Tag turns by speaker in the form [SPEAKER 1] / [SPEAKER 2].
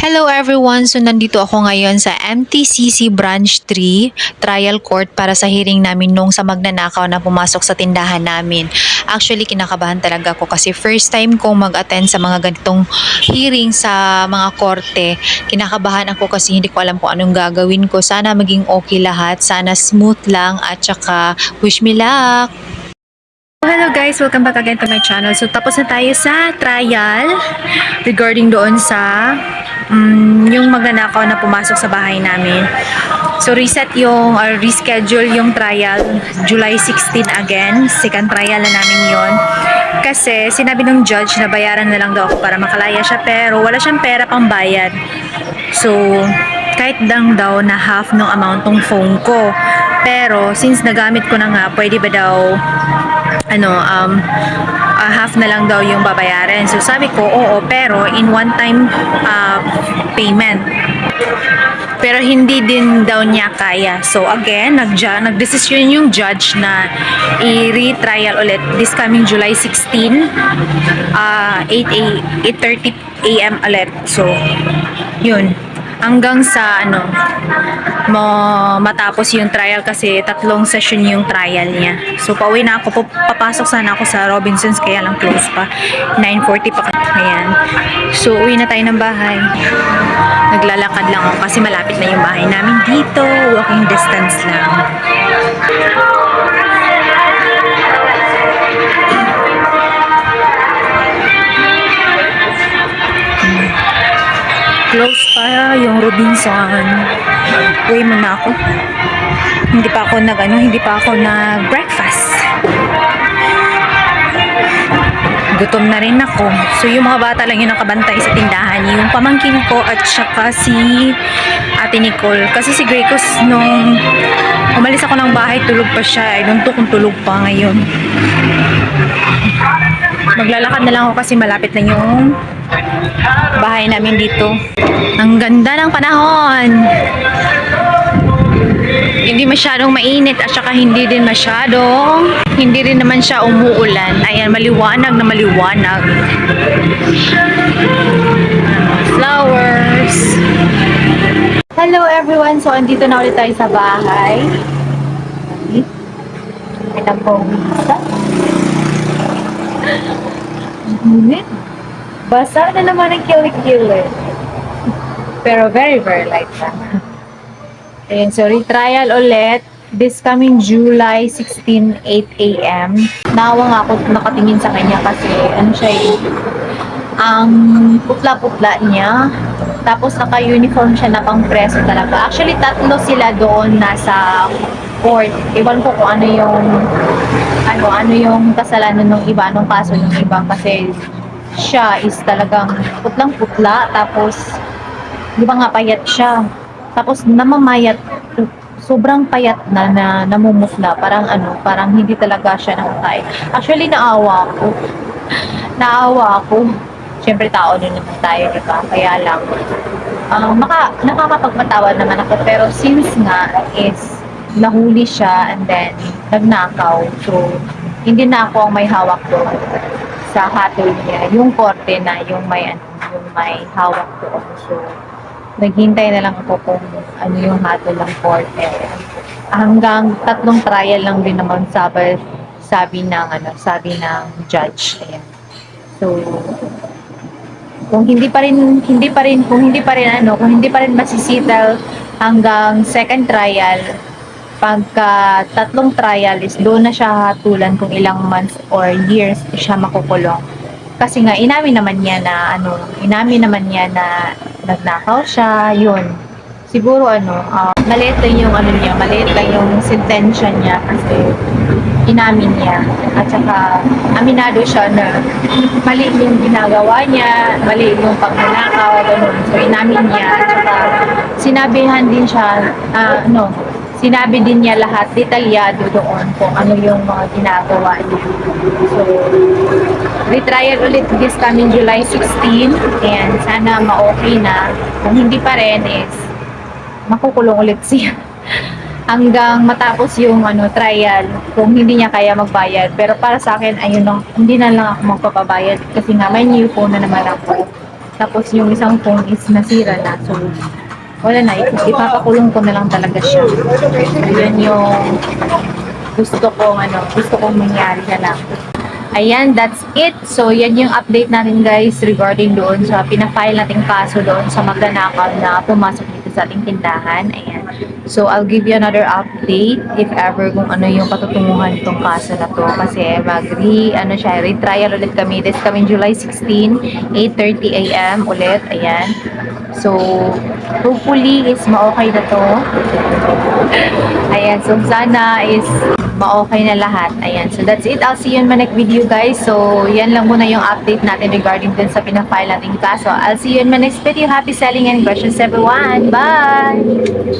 [SPEAKER 1] Hello everyone! So nandito ako ngayon sa MTCC Branch 3 trial court para sa hearing namin nung sa magnanakaw na pumasok sa tindahan namin. Actually, kinakabahan talaga ako kasi first time kong mag-attend sa mga ganitong hearing sa mga korte. Kinakabahan ako kasi hindi ko alam kung anong gagawin ko. Sana maging okay lahat. Sana smooth lang at saka wish me luck! Hello guys! Welcome back again to my channel. So tapos na tayo sa trial regarding doon sa mm, yung magnanakaw na pumasok sa bahay namin. So reset yung or reschedule yung trial July 16 again. Second trial na namin yon. Kasi sinabi ng judge na bayaran na lang daw ako para makalaya siya pero wala siyang pera pang bayad. So kahit lang daw na half ng amount ng phone ko. Pero since nagamit ko na nga, pwede ba daw ano, um, ah, half na lang daw yung babayaran. So sabi ko, oo, pero in one time ah, payment. Pero hindi din daw niya kaya. So again, nag nagdesisyon yung judge na i-retrial ulit this coming July 16 ah 8 a 8:30 AM ulit. So yun hanggang sa ano mo matapos yung trial kasi tatlong session yung trial niya. So pauwi na ako, papasok sana ako sa Robinsons kaya lang close pa. 9:40 pa ayan. So uwi na tayo ng bahay. Naglalakad lang ako kasi malapit na yung bahay namin dito. Walking distance lang. Close pa yung Robinson. Uwi muna ako. Hindi pa ako nag ano, hindi pa ako nag breakfast. Gutom na rin ako. So yung mga bata lang yung nakabantay sa tindahan. Yung pamangkin ko at saka si Ate Nicole. Kasi si Gracos nung umalis ako ng bahay, tulog pa siya. I don't know kung tulog pa ngayon. Maglalakad na lang ako kasi malapit na yung bahay namin dito. Ang ganda ng panahon. Hindi masyadong mainit at saka hindi din masyadong hindi rin naman siya umuulan. Ayan, maliwanag na maliwanag. Flowers. Hello everyone! So, andito na ulit tayo sa bahay. Ito po, isa. Init. Basa na naman ang kilik-kilik. Pero very, very light lang. Ayun, so retrial ulit this coming July 16, 8 a.m. Nawa nga ako nakatingin sa kanya kasi ano siya eh, ang putla-putla niya. Tapos naka-uniform siya na pang preso talaga. Actually, tatlo sila doon nasa court. Iwan ko kung ano yung ano ano yung kasalanan ng iba, anong kaso ng iba kasi siya is talagang putlang-putla tapos di ba nga payat siya. Tapos namamayat sobrang payat na na namumutla. Parang ano, parang hindi talaga siya nakakain. Actually, naawa ako. naawa ako. Siyempre, tao din naman tayo, di ba? Kaya lang, ah, maka, nakakapagpatawa naman ako. Pero since nga is nahuli siya and then nagnakaw. So, hindi na ako ang may hawak doon sa hatol niya. Yung korte na yung may ano, yung may hawak doon. So, naghintay na lang ako kung ano yung hatol ng korte. Hanggang tatlong trial lang din naman sabi, sabi ng ano, sabi ng judge. Ayan. So, kung hindi pa rin hindi pa rin kung hindi pa rin ano, kung hindi pa rin masisital hanggang second trial, pagka tatlong trial is doon na siya hatulan kung ilang months or years siya makukulong. Kasi nga inamin naman niya na ano, inamin naman niya na nagnakaw siya, yun. Siguro ano, uh, maliit lang yung ano niya, maliit lang yung sentensya niya kasi inamin niya. At saka aminado siya na mali yung ginagawa niya, mali yung pagnanakaw, ganun. So inamin niya. At saka sinabihan din siya, ah, ano, sinabi din niya lahat detalyado doon kung ano yung mga ginagawa niya. So, retrial ulit this coming July 16 and sana ma-okay na. Kung hindi pa rin is makukulong ulit siya hanggang matapos yung ano trial kung hindi niya kaya magbayad. Pero para sa akin, ayun lang, hindi na lang ako magpapabayad kasi nga may new phone na naman ako. Tapos yung isang phone is nasira na. So, wala na. ip- Ipapakulong ko na lang talaga siya. Yun yung gusto kong ano, gusto kong mangyari na lang. Ayan, that's it. So, yan yung update natin guys regarding doon sa pinafile nating kaso doon sa magnanakaw na pumasok dito sa ating tindahan. Ayan. So, I'll give you another update if ever kung ano yung patutunguhan itong kaso na to. Kasi mag-re, ano siya, retrial ulit kami. This coming July 16, 8.30 a.m. ulit. Ayan. So, hopefully is ma-okay na to. Ayan, so sana is ma-okay na lahat. Ayan, so that's it. I'll see you in my next video, guys. So, yan lang muna yung update natin regarding din sa pinafile nating kaso. I'll see you in my next video. Happy selling and questions, everyone. Bye!